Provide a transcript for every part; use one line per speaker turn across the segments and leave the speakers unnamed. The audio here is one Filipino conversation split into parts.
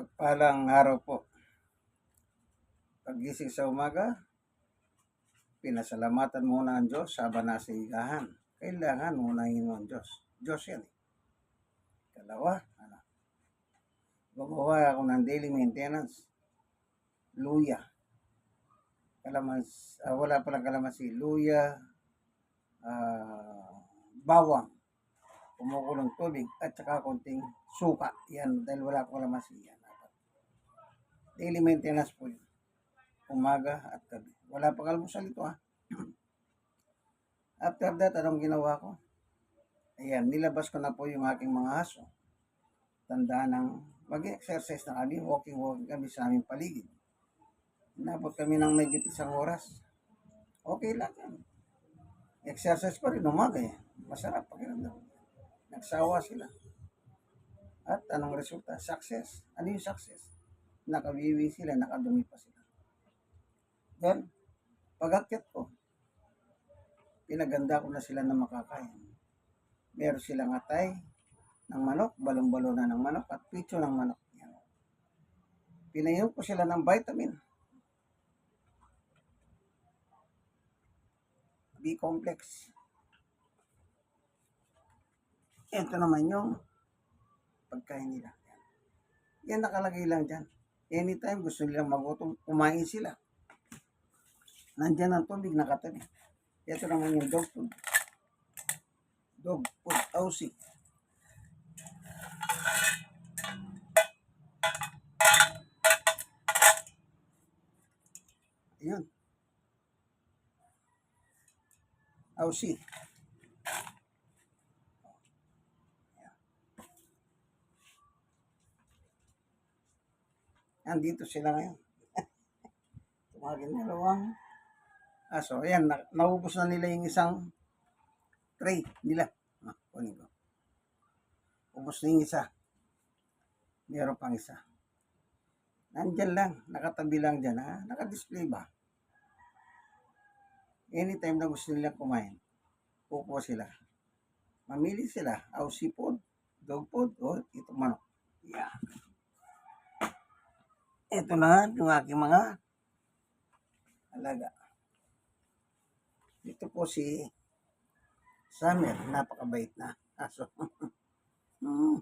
Pagpalang araw po. Pagising sa umaga, pinasalamatan muna ang Diyos sa nasa higahan. Kailangan unahin mo ang Diyos. Diyos yan. eh. Dalawa, ano, gumawa ako ng daily maintenance. Luya. Kalamas, ah, wala palang kalamansi. Luya, ah, bawang, kumukulong tubig, at saka konting suka. Yan, dahil wala akong kalamansi. Yan. Daily maintenance po yun. Umaga at gabi. Wala pang almusal ito ha. After that, anong ginawa ko? Ayan, nilabas ko na po yung aking mga aso. Tandaan ng mag-exercise na kami, walking-walking kami sa aming paligid. Inabot kami ng may isang oras. Okay lang yan. Exercise pa rin umaga eh. Masarap pakiramdam. Nagsawa sila. At anong resulta? Success. Ano yung success? Nakabiwi sila, nakadumi pa sila. Then, pag-akyat ko, pinaganda ko na sila na makakain. Meron silang atay ng manok, balong-balo na ng manok, at pitso ng manok. Yan. Pinayo ko sila ng vitamin. B-complex. Ito naman yung pagkain nila. Yan. Yan nakalagay lang dyan. Anytime gusto nilang magutom, kumain sila. Nandyan ang tubig nakatabi. Ito naman yung dog food. Dog food aussie. Ayun. Aussie. Andito sila ngayon. Tumagin dalawang aso. Ayan, na, naubos na nila yung isang tray nila. Ah, kunin ko. Ubos na yung isa. Meron pang isa. Nandyan lang, nakatabi lang dyan, ha? Nakadisplay ba? Anytime na gusto nila kumain, pupo sila. Mamili sila, aussie food, dog food, o ito manok. Yeah. Ito na yung aking mga alaga. Ito po si Summer, napakabait na aso. hmm.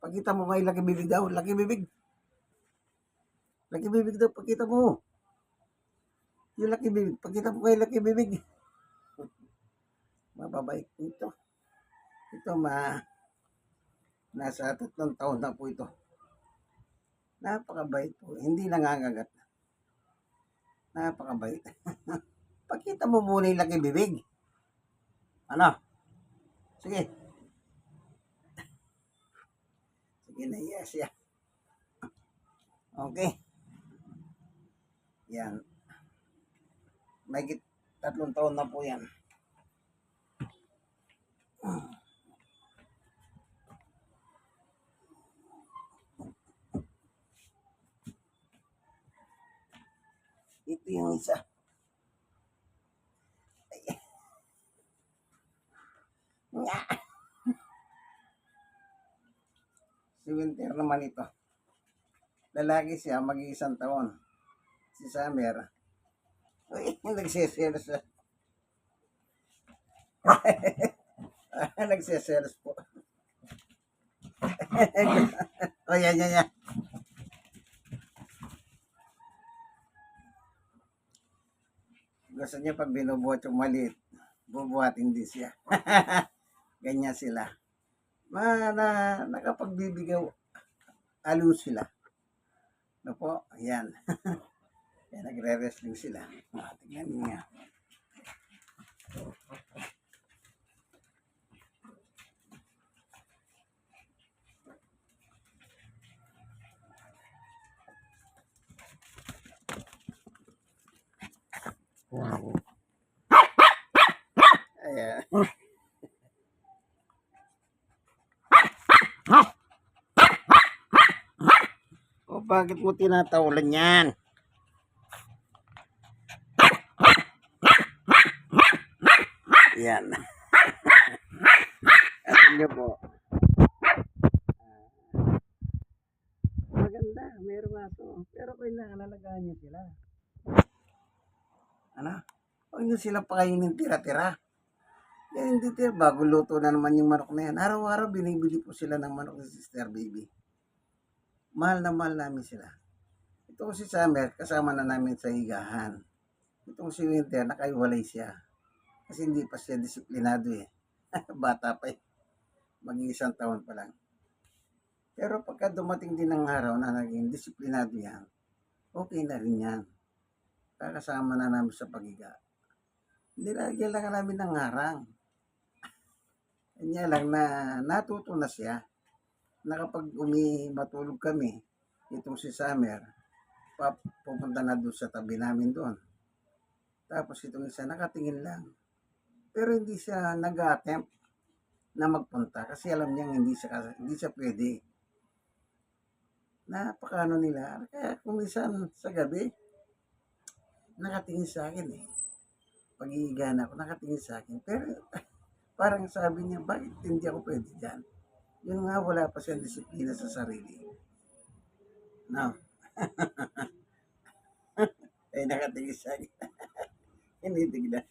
Pagkita mo kay Laki Bibig daw, Laki Bibig. Laki Bibig daw, pagkita mo. Yung Laki Bibig, pagkita mo kay Laki Bibig. Mababait ito. Ito ma, nasa tatlong taon na po ito. Napakabait po. Hindi nangangagat. Napakabait. Pakita mo muna yung laki bibig. Ano? Sige. Sige na, yes, yeah. Okay. Yan. May tatlong taon na po yan. Ito yung isa. Nga. Si Winter naman ito. Lalaki siya, mag-iisang taon. Si Summer. Uy, nagsiselos siya. nagsiselos po. o, yan, yan. Gusto niya pag binubuhat yung maliit, bubuhatin din siya. Ganyan sila. Ma, na, nakapagbibigay alo sila. Ano po? Ayan. Ayan, nagre-wrestling sila. Ah, tingnan niyo nga. Ayan. O bakit mo tinatawalan yan? Yan. Alam niyo po. Maganda. Merong aso. Pero kailangan alagaan niyo sila. Ano? Huwag niyo sila pakainin tira-tira. Yan hindi tira. Bago luto na naman yung manok na yan. Araw-araw binibili po sila ng manok ni Sister Baby. Mahal na mahal namin sila. Ito si Summer, kasama na namin sa higahan. Itong si Winter, nakaiwalay siya. Kasi hindi pa siya disiplinado eh. Bata pa eh. Mag-iisang taon pa lang. Pero pagka dumating din ng araw na naging disiplinado yan, okay na rin yan. Kakasama na namin sa pagiga. Nilagyan lang namin ng harang. Kanya lang na natuto na siya na kapag umi matulog kami, itong si Summer, pap, pupunta na doon sa tabi namin doon. Tapos itong isa nakatingin lang. Pero hindi siya nag-attempt na magpunta kasi alam niya hindi siya hindi siya pwede. Napakano nila. Kaya kung minsan sa gabi, nakatingin sa akin eh. Pag-iigan ako, nakatingin sa akin. Pero parang sabi niya, bakit hindi ako pwede dyan? Yun nga, wala pa siyang disiplina sa sarili. No. eh, nakatingin akin. Hinitignan.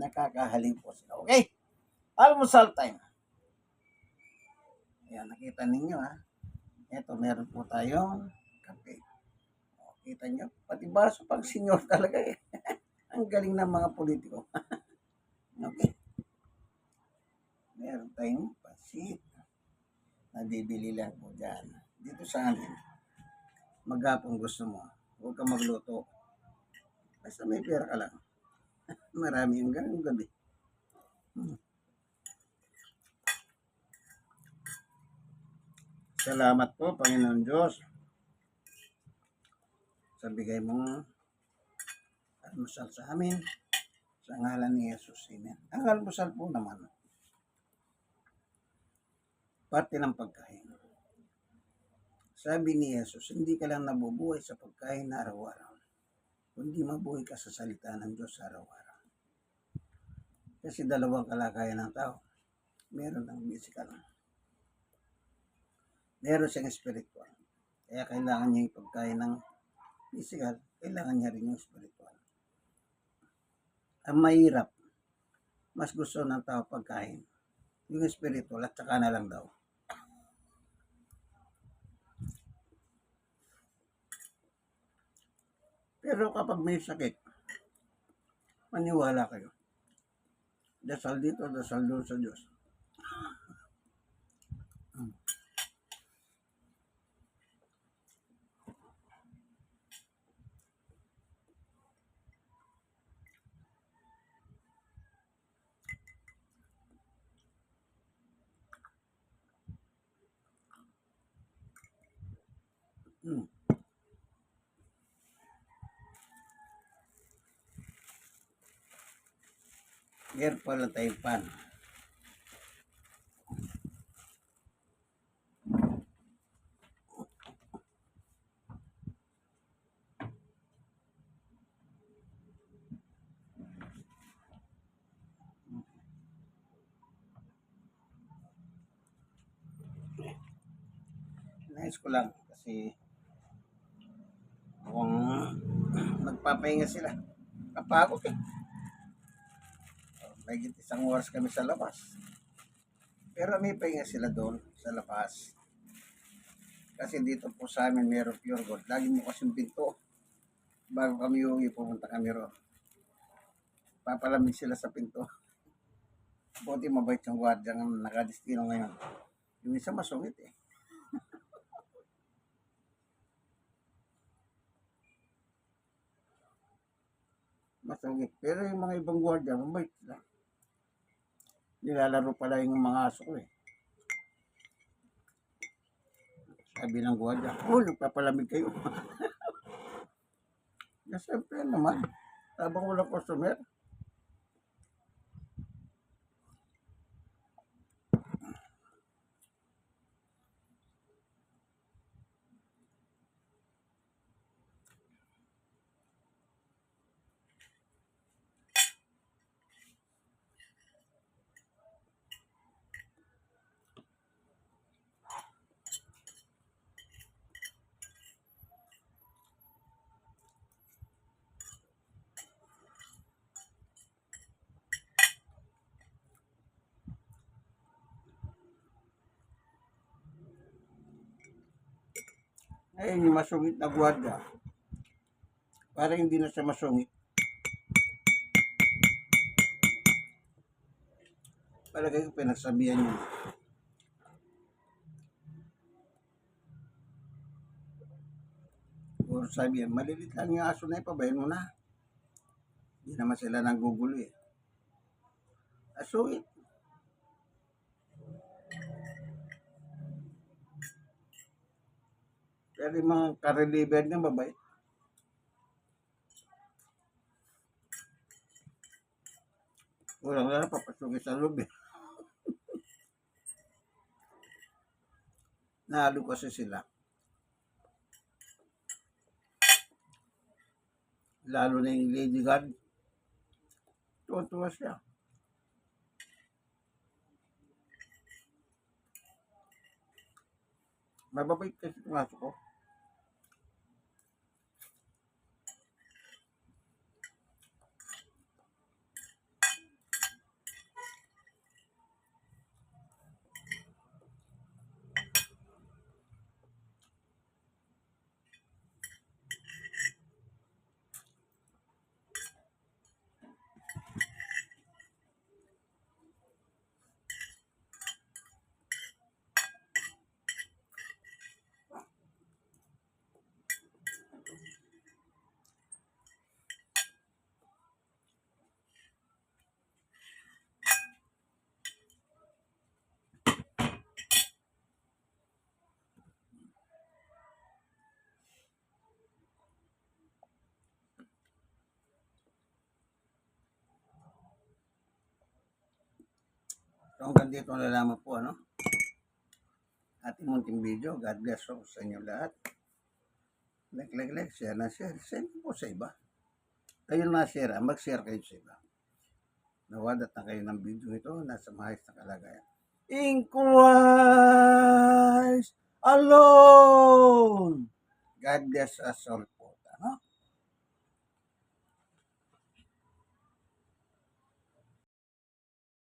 Nakakahaling po sila. Okay. Almusal time. Ayan, nakita ninyo ha. Ito, meron po tayong kape. O, kita nyo? Pati baso pag senior talaga eh. Ang galing ng mga politiko. okay. Meron tayong pasit. Nabibili lang po dyan. Dito sa amin. Magapong gusto mo. Huwag ka magluto. Basta may pera ka lang. Marami yung ganun gabi. Hmm. Salamat po, Panginoon Diyos. Sa bigay mong almusal sa amin. Sa ngalan ni Jesus. Amen. Ang almusal po naman, parte ng pagkain. Sabi ni Jesus, hindi ka lang nabubuhay sa pagkain na araw-araw, kundi mabuhay ka sa salita ng Diyos araw-araw. Kasi dalawang kalakayan ng tao. Meron ng physical. Meron siyang spiritual. Kaya kailangan niya yung pagkain ng physical, kailangan niya rin yung spiritual. Ang mahirap, mas gusto ng tao pagkain, yung spiritual at saka na lang daw. Pero kapag may sakit, maniwala kayo. Dasal dito, dasal doon sa Diyos. Meron pala tayong pan. Nice ko lang kasi kung nagpapahinga sila. Kapagod eh. May isang oras kami sa labas. Pero may pahinga sila doon sa labas. Kasi dito po sa amin meron pure gold. Lagi mo kasing pinto. Bago kami uwi, pumunta kami roon. Papalamig sila sa pinto. Buti mabait yung gwardiya ng nakadistino ngayon. Yung isa masungit eh. masungit. Pero yung mga ibang gwardiya, mabait sila. Nilalaro pala yung mga aso eh. Sabi ng gwardiya, oh, nagpapalamig kayo. na siyempre naman, habang walang customer, Ayun yung masungit na gwardiya. Para hindi na siya masungit. Palagay ko pinagsabihan niya. Or sabi yan, malilit lang yung aso na yun, pabayan mo na. Hindi naman sila nanggugulo eh. Asuit. Pero yung mga kareliver niya, babay. Walang wala, papasukin sa loob eh. Nalo kasi sila. Lalo na yung Lady God. Tuwa-tuwa siya. Mababait kasi itong aso ko. So hanggang dito na lamang po ano. Ating munting video. God bless po sa inyo lahat. Like, like, like, share na share. Send po sa iba. Kayo na share, ah. mag-share kayo sa iba. Nawadat na kayo ng video ito. Nasa maayos na kalagayan. Inquires alone. God bless us all.